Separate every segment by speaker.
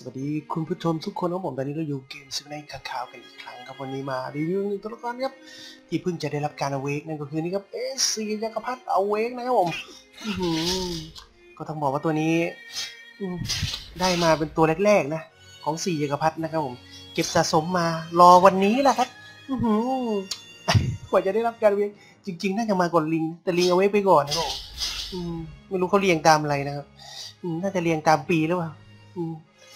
Speaker 1: สวัสดีคุณผู้ชมทุกคนครับผมตอนนี้เราอยู่เกมซิกไนข่าวกันอีกครั้งครับวันนี้มารีวิวหนึ่งตัวละครครับที่เพิ่งจะได้รับการอเวกนั่นก็คือนี่ครับเอสซีจักรพรรดิอเวกนะครับผมก็ต้องบอกว่าตัวนี้ได้มาเป็นตัวแรกๆนะของสี่จักรพรรดินะครับผมเก็บสะสมมารอวันนี้แหละครับอื้อหือกว่าจะได้รับการเวกจริง ๆ น่าจะมาก่อนลิง แต่ลิงเอาไว้ไปก่อนนะครับผมไม่รู้เขาเรียงตามอะไรนะครับน่าจะเรียงตามปีหรือเปล่า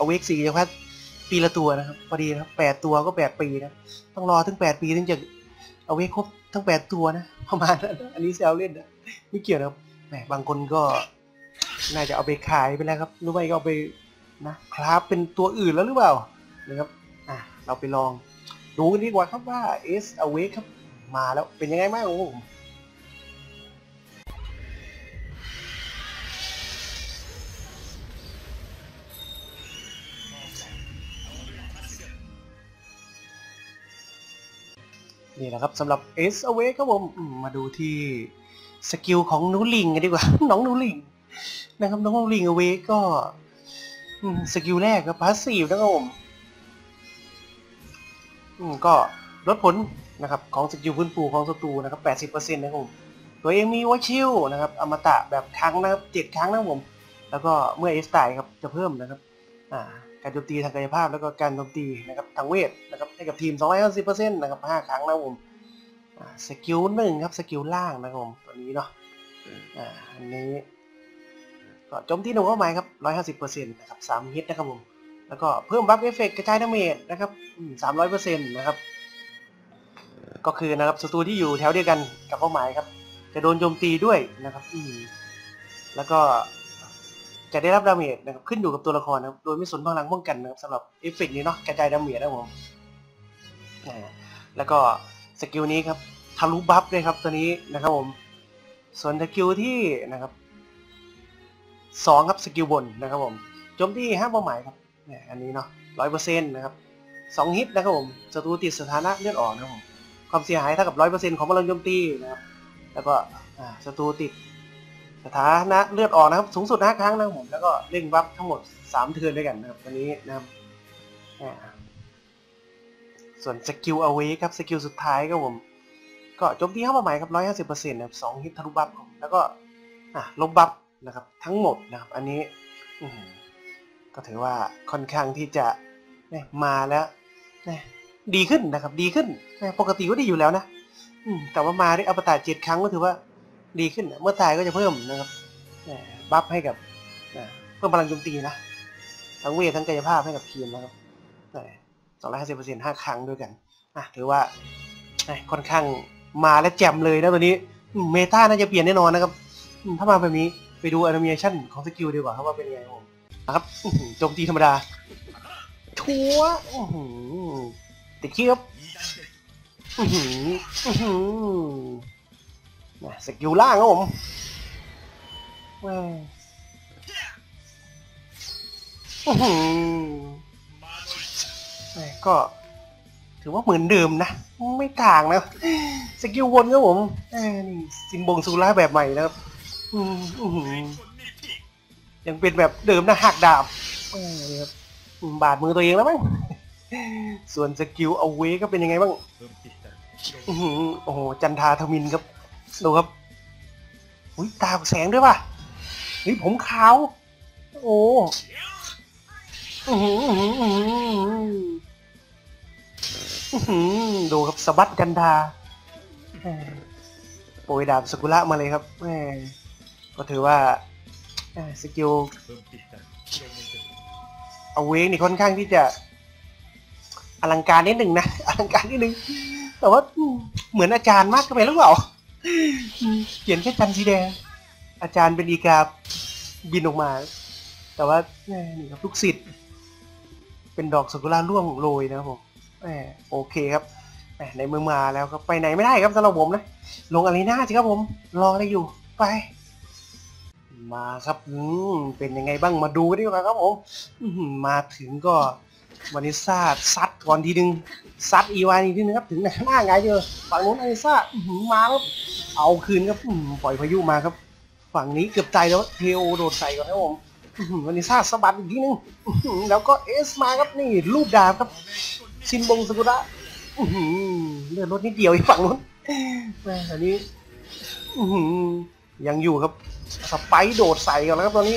Speaker 1: เอาเวกสี่จักรพรรดิปีละตัวนะครับพอดีนะครับแปดตัวก็แปดปีนะต้องรอถึงแปดปีถึงจะเอาเวกครบทั้งแปดตัวนะประมาณนั้นอันนี้แซวเล่นนะไม่เกี่ยวนะครับแหมบางคนก็น่าจะเอาไปขายไปแล้วครับหรือไม่ก็เอาไปนะครับเป็นตัวอื่นแล้วหรือเปล่านะครับอะเราไปลองดูกันดีกว่าครับว่า S Awake ครับมาแล้วเป็นยังไงบ้างโอ้ นี่แหละครับสำหรับ S Awake ครับผมมาดูที่สกิลของนูลิงกันดีกว่า น้องนูลิงนะครับน้องนูลิง Awake ก็สกิลแรกครับพาสซีฟนะครับผมอืมก็ลดผลนะครับของสกิลพื้นปูของศัตรูนะครับ 80%นะครับผมตัวเองมีวอชิลนะครับอมตะแบบครั้งนะครับเจ็ดครั้งนะครับผม แล้วก็เมื่อเอสตายครับจะเพิ่มนะครับ อ่า การโจมตีทางกายภาพแล้วก็การโจมตีนะครับทางเวทนะครับให้กับทีม 250%นะครับ5ครั้งนะครับผมสกิลหนึ่งครับสกิลล่างนะครับผมตัวนี้เนาะอ่าอันนี้ก็โจมตีหนึ่งเข้าหมายครับ 150%นะครับ3ฮิตนะครับผมแล้วก็เพิ่มบัฟเอฟเฟกต์กระจายดาเมจนะครับอืม300%นะครับ ก็คือนะครับศัตรูที่อยู่แถวเดียวกันกับเป้าหมายครับ จะโดนโจมตีด้วยนะครับอืแล้วก็ จะได้รับดาเมจนะครับขึ้นอยู่กับตัวละครนะครับโดยไม่สนพลังป้องกันนะครับสำหรับเอฟเฟกต์นี้เนาะกระจายดาเมจนะครับผมแล้วก็สกิลนี้ครับทะลุบัฟเลยครับตัวนี้นะครับผมส่วนสกิลที่นะครับสองครับสกิลบนนะครับผมโจมตีห้ามเป้าหมายครับเนี่ยอันนี้เนาะร้อยเปอร์เซ็นต์นะครับสองฮิตนะครับผมศัตรูติดสถานะเลือดออกนะครับผมความเสียหายเท่ากับร้อยเปอร์เซ็นต์ของพลังโจมตีนะครับแล้วก็ศัตรูติด สถานะเลือดออกนะครับ สูงสุด5ครั้งนะครับผมแล้วก็เร่งบัฟทั้งหมด3เทิร์นด้วยกันนะครับตัวนี้นะครับส่วนสกิลเอาไว้ครับสกิลสุดท้ายครับผม ก็โจมตีเข้ามาใหม่ครับ150%นะครับ2ฮิตทะลุบัฟแล้วก็อะลบบัฟนะครับ ทั้งหมดนะครับ อันนี้ก็ถือว่าค่อนข้างที่จะเนี่ยมาแล้วเนี่ยดีขึ้นนะครับ ดีขึ้น ปกติก็ดีอยู่แล้วนะอืแต่ว่ามาได้อัปตาเจ็ดครั้งก็ถือว่า ดีขึ้น เมื่อตายก็จะเพิ่มนะครับบัฟให้กับเพิ่มพลังโจมตีนะ ทั้งเวททั้งกายภาพให้กับทีมนะครับสองร้อยห้าสิบเปอร์เซ็นต์ห้าครั้งด้วยกันอะถือว่าค่อนข้างมาและแจ่มเลยนะตัวนี้ เมตาน่าจะเปลี่ยนแน่นอนนะครับ ถ้ามาแบบนี้ไปดูแอนิเมชันของสกิลดีกว่าครับว่าเป็นยังไงผมนะครับโจมตีธรรมดาชัวติดขี้ครับอื้อ นะสกิลล่างครับผมแม่อื้อหือแม่ก็ ถือว่าเหมือนเดิมนะ ไม่ต่างนะสกิลวนครับผมนี่ซิมบงซูล่าแบบใหม่นะครับยังเป็นแบบเดิมนะหักดาบบบาดมือตัวเองแล้วมั้งส่วนสกิลเอาเวก็เป็นยังไงบ้างโอ้โหจันทาทมินครับ ดูครับอุ้ยตาแสงด้วยป่ะเฮ้ยผมขาว โอ้อื้อหืออื้อหืออื้อหืออื้อหือดูครับสบัดจันทาโปรยดาบสกุระมาเลยครับแม่ก็ถือว่าสกิลเอาเวกนี่ค่อนข้างที่จะ อลังการนิดหนึ่งนะ อลังการนิดหนึ่งแต่ว่าเหมือนอาจารย์มากกินไปหรือเปล่าอืม เขียนแค่จันทร์สีแดง อาจารย์เป็นอีกาบินออกมา แต่ว่าแม่นี่ครับลูกศิษย์เป็นดอกซากุระร่วงโรยนะครับผมแหมโอเคครับแหมในเมืองมาแล้วครับไปไหนไม่ได้ครับสำหรับผมนะ ลงอารีนาสิครับผม รออะไรอยู่ไป มาครับอืมเป็นยังไงบ้างมาดูดีกว่าครับผมมาถึงก็ วานิซ่าซัดก่อนทีนึงซัดอีวานอีกทีนึงครับถึงหน้าไงเจอฝั่งนู้นอาริซ่ามาครับเอาคืนครับปล่อยพายุมาครับ ฝั่งนี้เกือบตายแล้วเทโอโดดใส่ก่อนครับผมวันนี้ซาสะบัดอีกทีนึงแล้วก็เอสมาครับนี่รูปดาบครับ ชินบงสกุระเลือดลดนิดเดียวอีกฝั่งนู้นแม่อันนี้ยังอยู่ครับสไปโดดใส่ก่อนแล้วครับตอนนี้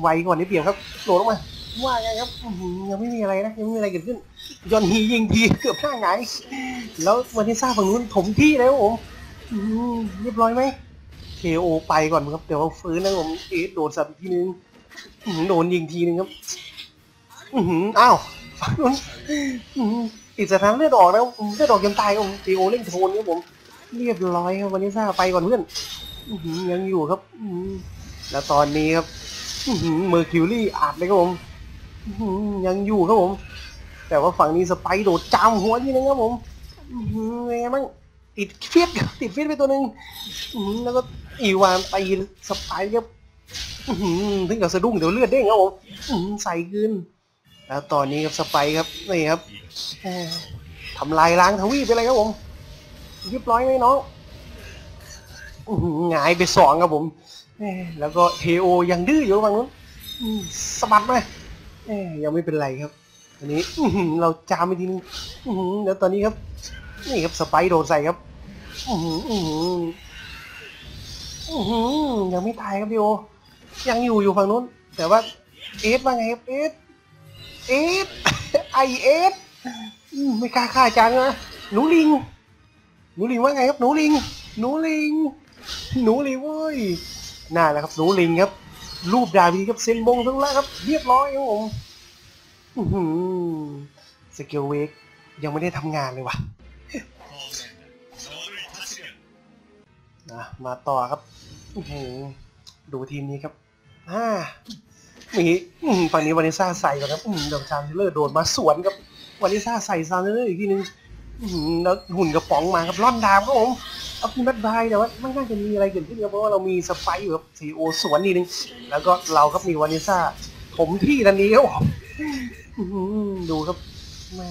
Speaker 1: ไวกว่านิดเดียวครับโดดลงมา ว่าไงครับยังไม่มีอะไรนะยังไม่มีอะไรเกิดขึ้นยอนฮียิงทีเกือบหน้าหงแล้ววันนี้ซาฝั่งนู้นถมที่แล้วผมเรียบร้อยไหม KO ไปก่อนครับเดี๋ยวฟื้นนะผมเอสโดนสับอีกทีนึงโดนยิงทีนึงครับอื้อ้าวฝั่งนู้นอื้อหือติดสถานเลือดออกแล้วเลือดออกยังตายครับผม KO เล่นโทนครับผมเรียบร้อยครับวันนี้ซ่าไปก่อนเพื่อนยังอยู่ครับแล้วตอนนี้ครับเมอร์คิวรี่อัดเลยครับผม อื้อหือยังอยู่ครับผม แต่ว่าฝั่งนี้สไปร์โดดจามหัวทีนึงครับผมอื้อหือเป็นไงบ้างติดเฟียดครับติดเฟียดไปตัวหนึ่งอื้อหือแล้วก็อีวานตีสไปร์ครับอื้อหือถึงกับสะดุ้งเดี๋ยวเลือดเด้งครับผมอื้อหือใส่คืนแล้วตอนนี้ครับสไปร์ครับนี่ครับแหม่ทำลายล้างทวีปไปเลยครับผมเรียบร้อยไหมน้องอื้อหือหงายไปสองครับผมแม่แล้วก็เทโอยังดื้ออยู่ฝั่งนู้นอื้อสะบัดไหม แหมยังไม่เป็นไรครับ อันนี้อื้อหือเราจามไปทีนึงอื้อหือแล้วตอนนี้ครับ นี่ครับสไปร์โดนใส่ครับอื้อหืออื้อหืออื้อหือยังไม่ตายครับพี่โอ ยังอยู่อยู่ฝั่งนู้น แต่ว่าเอสว่าไงครับเอสเอสไอเอสอืมไม่กล้าฆ่าจังนะหนูลิง หนูลิงว่าไงครับหนูลิง หนูลิง หนูลิงเว้ยน่าแหละครับหนูลิงครับ รูปดาวีครับเซนบงทั้งละครับ เรียบร้อยครับผมสเกลเวกยังไม่ได้ทำงานเลยว่ะนะมาต่อครับดูทีมนี้ครับอ่ามีฝั่งนี้วานิซ่าใส่ก่อนครับเดี๋ยวซานเทเลอร์โดนมาสวนกับวานิซ่าใส่ซานเทเลอร์อีกทีนึงแล้วหุ่นกระป๋องมาครับล่อนดามครับผม เอาพิมพ์แบทบายแต่ว่าไม่น่าจะมีอะไรเกิดขึ้นครับเพราะว่าเรามีสไปร์อยู่ครับซีโอสวนนิดนึง แล้วก็เราครับมีวานิซ่าผมที่ทันนี้ครับดูครับแม่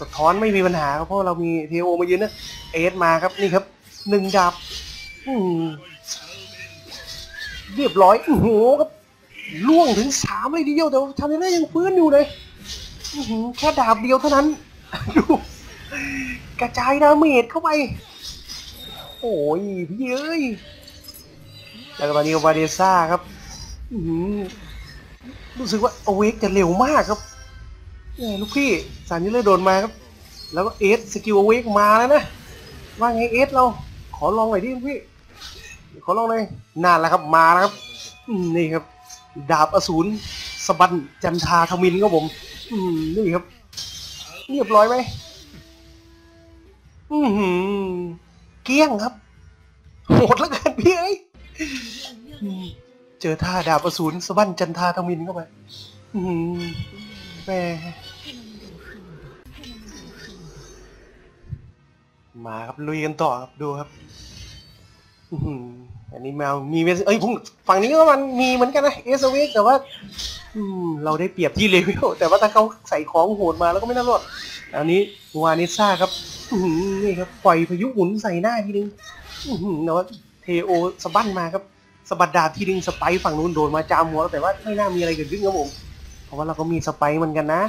Speaker 1: สะท้อนไม่มีปัญหาครับเพราะเรามีเทโอมายืนนะเอสมาครับนี่ครับหนึ่งดาบเรียบร้อยโอ้โหครับล่วงถึงสามเลยทีเดียวแต่ว่าทำได้ยังฟื้นอยู่เลยแค่ดาบเดียวเท่านั้นดูกระจายดาเมจเข้าไป โอ้ยพี่เอ้ยแล้วก็ตอนนี้วาเดซ่าครับรู้สึกว่าอเวกจะเร็วมากครับแหม่ลูกพี่สารนี้เลยโดนมาครับ แล้วก็เอสสกิลอเวกมาแล้วนะ ว่าไงเอสเรา ขอลองหน่อยดิพี่ ขอลองเลยนานแล้วครับมาแล้วครับนี่ครับ ดาบอสูรสบันจันทาทมินครับผมอืมนี่ครับ เรียบร้อยไหมอือหือ เกลี้ยงครับโหดแล้วกันพี่เอ้ยอืมเจอท่าดาบอสูรสบันจันทาทมินเข้าไปอืมแหม่มาครับลุยกันต่อครับดูครับอื้อหืออันนี้แมวมีเวสเอ้ยผมฝั่งนี้ก็มันมีเหมือนกันนะเอสเวกแต่ว่าอืมเราได้เปรียบที่เลเวลแต่ว่าถ้าเขาใส่ของโหดมาแล้วก็ไม่น่ารอดอันนี้วานิซ่าครับอือหือ นี่ครับปล่อยพายุหมุนใส่หน้าทีนึงแต่ว่าเทโอสะบั้นมาครับสะบัดดาบทีนึงสไปฝั่งนู้นโดนมาจามหัวแต่ว่าไม่น่ามีอะไรเกิดขึ้นครับผมเพราะว่าเราก็มีสไปเหมือนกันนะ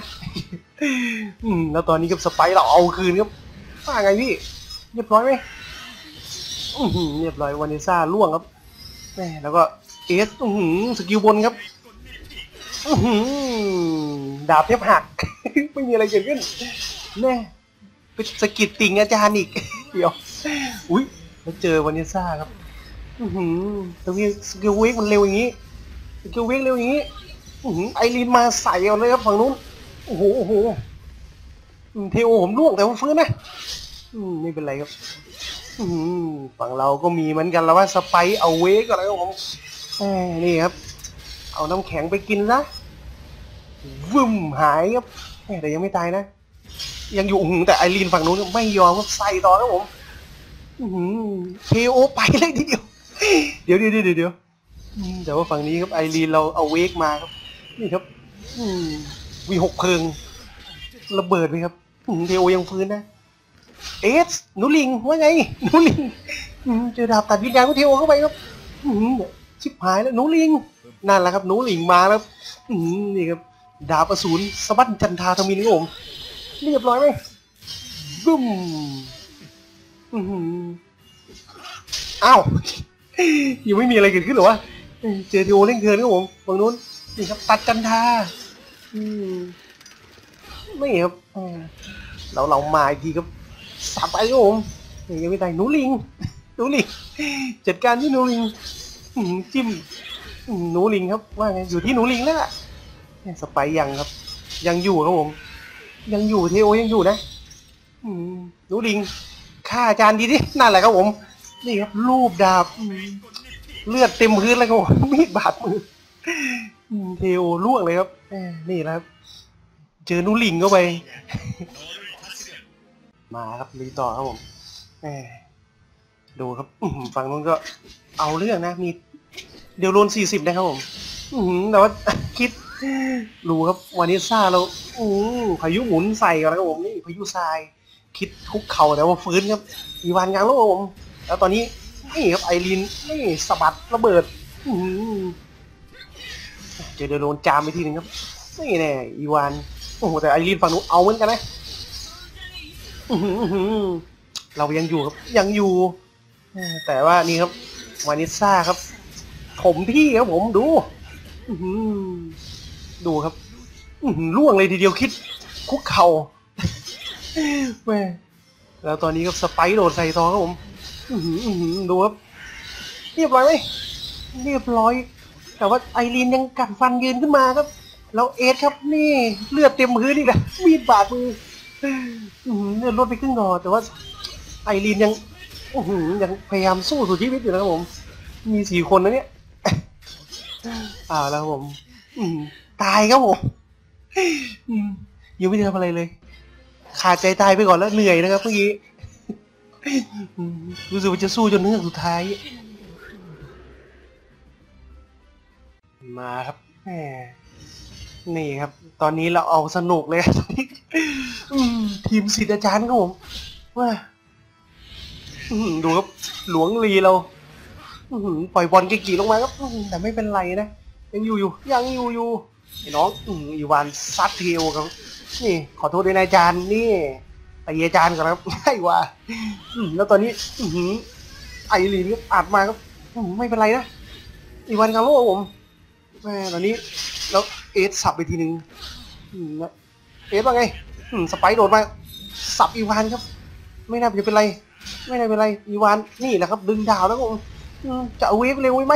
Speaker 1: อืมแล้วตอนนี้กับสไปเราเอาคืนครับว่าไงพี่เรียบร้อยไหมเรียบร้อยวานิซ่าล่วงครับแม่แล้วก็เอสสกิลบนครับดาบเทบหัก ไม่มีอะไรเกิดขึ้นแน่ ไปสะกิดติ่งอาจารย์อีก เดี๋ยว อุ้ยแล้วเจอวานิซ่าครับ อื้อหือสกิลสกิลเวกมันเร็วอย่างนี้สกิลเวกเร็วอย่างนี้ อื้อหือไอรีนมาใส่เอาเลยครับฝั่งนู้น โอ้โห โอ้โห เทโอผมล่วงแต่ว่าฟื้นนะ อืมไม่เป็นไรครับ อืมฝั่งเราก็มีเหมือนกันแล้วว่าสไปเอาเวกอะไรครับผมแหมนี่ครับ เอาน้ำแข็งไปกินซะวึ่มหายครับแต่ยังไม่ตายนะ ยังอยู่หือแต่ไอรีนฝั่งนู้นไม่ยอมครับใส่ต่อครับผมเคโอไปเลยทีเดียว เดี๋ยวเดี๋ยวเดี๋ยวเดี๋ยวแต่ว่าฝั่งนี้ครับไอรีนเราเอาเวกมาครับ นี่ครับวีหกเพลิง ระเบิดไปครับเทโอยังฟื้นนะ เอสหนูลิงว่าไงหนูลิงเจอดาบตัดวิญญาณของเทโอเข้าไปครับชิบหายแล้วหนูลิงนั่นแหละครับหนูลิงมาแล้วนี่ครับดาบอสูรสะบั้นจันทาทมินครับผม เรียบร้อยไหมบึ้มอื้อหืออ้าว ยังไม่มีอะไรเกิดขึ้นหรอวะ เจอทีโอเล่งเทินครับผมฝั่งนู้น นี่ครับ ตัดจันทาอืมไม่ครับเราเรามาอีกทีครับสับไปครับผมยังไม่ตายหนูลิงหนูลิง จัดการที่หนูลิงจิ้มหนูลิงครับว่าไงอยู่ที่หนูลิงแล้วล่ะสไปร์ยังครับ ยังอยู่ครับผม ยังอยู่เทโอยังอยู่นะอืมหนูลิงฆ่าอาจารย์ดีดินั่นแหละครับผม นี่ครับรูปดาบ เลือดเต็มพื้นแล้วครับผมมีดบาดมือเทโอล่วงเลยครับนี่แหละครับเจอนูลิงเข้าไป มาครับรีต่อครับผมดูครับฝั่งนู้นก็เอาเรื่องนะ มีเดี๋ยวโลนสี่สิบนะครับผมแต่ว่าคิด รู้ครับวานิซ่าเราอู้พายุหมุนใส่กันแล้วครับผมนี่พายุทราย คิดทุกเข่าแต่ว่าฟื้นครับอีวานงานโลกครับผม แล้วตอนนี้นี่ครับไอรีนนี่สะบัดระเบิดอื้อหือเจอเดโดนจามไปทีหนึงครับนี่แน่อีวานโอ้โหแต่ไอรีนฝั่งนู้นเอาเหมือนกันนะอือหือเรายังอยู่ครับยังอยู่ แต่ว่านี่ครับวานิซ่าครับ ผมพี่ครับผมดู อือหือ ดูครับล่วงเลยทีเดียวคิด คุกเข่าแม่แล้วตอนนี้ครับสไปร์โดดใส่ทองครับผมดูครับเรียบร้อยไหมเรียบร้อย แต่ว่าไอรีนยังกัดฟันยืนขึ้นมาครับ แล้วเอสครับนี่เลือดเต็มพื้นอีกแล้วมีดบาดมืออื้อหือเลือดลดไปครึ่งหนอแต่ว่าไอรีนยังยังพยายามสู้สุดชีวิตอยู่นะครับผม มีสี่คนนะเนี่ยอ่าแล้วครับผม ตายครับผมยังไม่ได้ทำอะไรเลย ขาดใจตายไปก่อนแล้วเหนื่อยนะครับเมื่อกี้รู้สึกว่าจะสู้จนเนื้อกสุดท้าย มาครับแหมนี่ครับ ตอนนี้เราเอาสนุกเลยทีมศิษย์อาจารย์ครับผมว่าดูครับ หลวงลีเราปล่อยบอลเกี่ๆลงมาครับแต่ไม่เป็นไรนะ ยังอยู่อยู่ยังอยู่อยู่ ไอ้น้องอืมอีวานซัดเทลครับ นี่ขอโทษด้วยนะอาจารย์นี่ไปอาจารย์ก่อนครับ ใช่ว่าอืมแล้วตอนนี้ อือหือไอรีนก็อัดมาครับอื้อหือไม่เป็นไรนะอีวานกาโร่ผมแม่ตอนนี้ แล้วเอสสับไปทีหนึ่งอืมแล้วเอสว่าไง อืมสไปร์โดดมาสับอีวานครับ ไม่น่าจะเป็นไร ไม่น่าเป็นไรอีวานนี่แหละครับ ดึงดาวแล้วผมอืมจะเอาเวฟเร็วไว้ไหม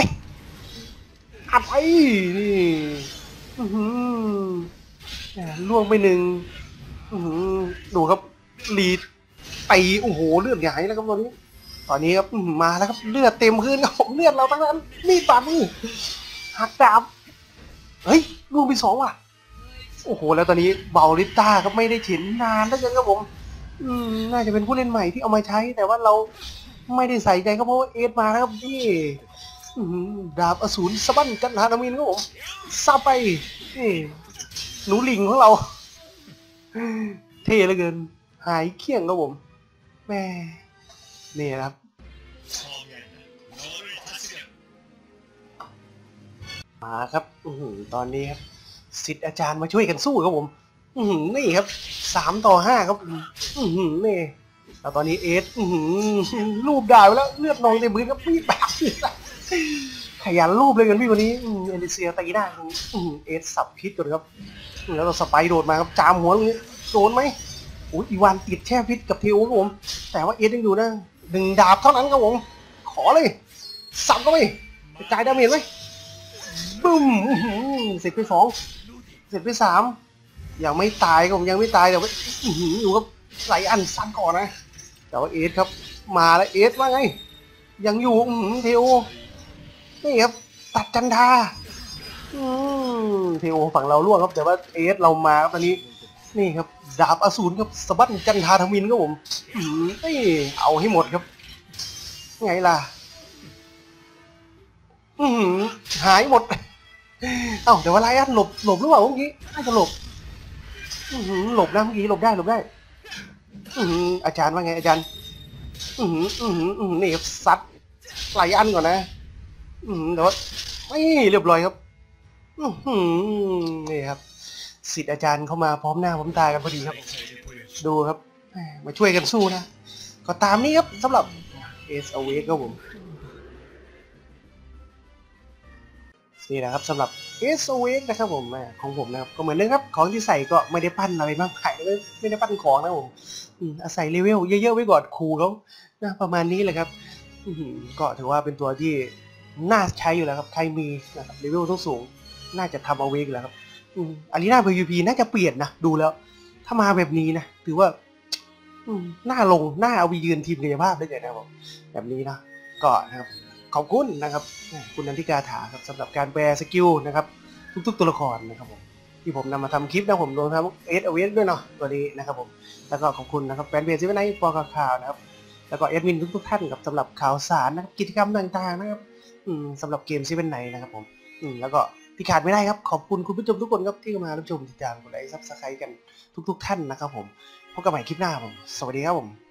Speaker 1: อัดไปนี่ อือหือแหม่ล่วงไปหนึ่งอื้อหือดูครับลีดไปโอ้โหเลือดหายแล้วครับตอนนี้ ตอนนี้ครับอื้อหือมาแล้วครับเลือดเต็มพื้นครับผมเลือดเราทั้งนั้นมีดบาดมือหักดาบเฮ้ยลูกไปสองว่ะ โอ้โห แล้วตอนนี้เบาลิต้าครับไม่ได้เห็นนานแล้วกันครับผม อืมน่าจะเป็นผู้เล่นใหม่ที่เอามาใช้ แต่ว่าเราไม่ได้ใส่ใจก็เพราะว่าเอสมาแล้วครับที่ ดาบอสูรสะบั้นกันหานามินครับผมซาไปนี่หนูลิงของเรา เท่เหลือเกิน หายเคี่ยงครับผมแม่นี่ครับมาครับอืตอนนี้ครับสิทธิ์อาจารย์มาช่วยกันสู้ครับผม อืนี่ครับสามต่อห้าครับ อืนี่แล้วตอนนี้เอสรูปด่าไปแล้วเลือดนองเต็มพื้นครับพี่แบบ ขยันรูปเลยกันพี่วันนี้อืมเอลิเซียตีหน้อือหือเอสสับพิษก่อนครับแล้วเราสไปร์โดดมาครับจามหัวตรงนี้โดนไหมโอ้ยอีวานติดแช่พิษกับเทวครับผม แต่ว่าเอสยังอยู่นะหนึ่งดาบเท่านั้นครับผม ขอเลยสับเข้าไปกระจายดาเมจไหมบึ้มเสร็จไปสองเสร็จไปสามยังไม่ตายครับผมยังไม่ตายแต่ว่าอยู่ครับไหลอันซ้ำก่อนนะแต่ว่าเอสครับ มาแล้วเอสว่าไง ยังอยู่เทโอ นี่ครับ ตัดจันทาอืมเทโอฝั่งเราล่วงครับ แต่ว่าเอสเรามาครับตอนนี้ นี่ครับ ดาบอสูรครับสะบั้นจันทาทมินครับผมอื้อหือเอาให้หมดครับ ไงล่ะอือหือหายหมด เอ้าแต่ว่าไลอันหลบหลบหรือเปล่าเมื่อกี้น่าจะหลบอือหือหลบนะเมื่อกี้หลบได้หลบได้อือหือาจารย์ว่าไงอาจารย์อือหืออือหืออือหือนี่ครับซัดไลอันก่อนนะ อือหือแต่ว่าไม่เรียบร้อยครับ อื้อหือนี่ครับสิทธิ์อาจารย์เข้ามาพร้อมหน้าพร้อมตากันพอดีครับ ดูครับแหมมาช่วยกันสู้นะ ก็ตามนี้ครับสำหรับ Ace Awake ครับผม นี่นะครับสำหรับ Ace Awake นะครับผมแหมของผมนะครับ ก็เหมือนเดิมครับ ของที่ใส่ก็ไม่ได้ปั้นอะไรมากมายไม่ไม่ได้ปั้นของนะครับผมอืมอาศัยเลเวลเยอะๆไว้ก่อนครูเขานะประมาณนี้แหละครับ อื้อหือก็ถือว่าเป็นตัวที่ น่าใช้อยู่แล้วครับใครมีนะครับเลเวลต้องสูงน่าจะทำเอาเวกแล้วครับอารีนา PVP น่าจะเปลี่ยนนะ ดูแล้ว ถ้ามาแบบนี้นะ ถือว่าอืมน่าลงน่าเอาไปยืนทีมกายภาพได้เลยนะครับแบบนี้นะก็นะครับขอบคุณนะครับ คุณนันทิกาถาครับสำหรับการแปลสกิลนะครับ ทุกๆตัวละครนะครับผมที่ผมนำมาทำคลิปนะผมรวมทั้งเอสเอเวสด้วยเนาะตัวนี้นะครับผมแล้วก็ขอบคุณนะครับแฟนเพจซิวไนปอข่าวนะครับแล้วก็เอดมินทุกๆท่านครับสำหรับข่าวสารนะครับกิจกรรมต่างๆนะครับ สำหรับเกมซีเว่นไนนะครับผมอืมแล้วก็ที่ขาดไม่ได้ครับ ขอบคุณคุณผู้ชมทุกคนครับที่มารับชมติดตามกดไลค์ซับสไครต์กันทุก ๆ ท่านนะครับผมพบกันใหม่คลิปหน้าผม สวัสดีครับผม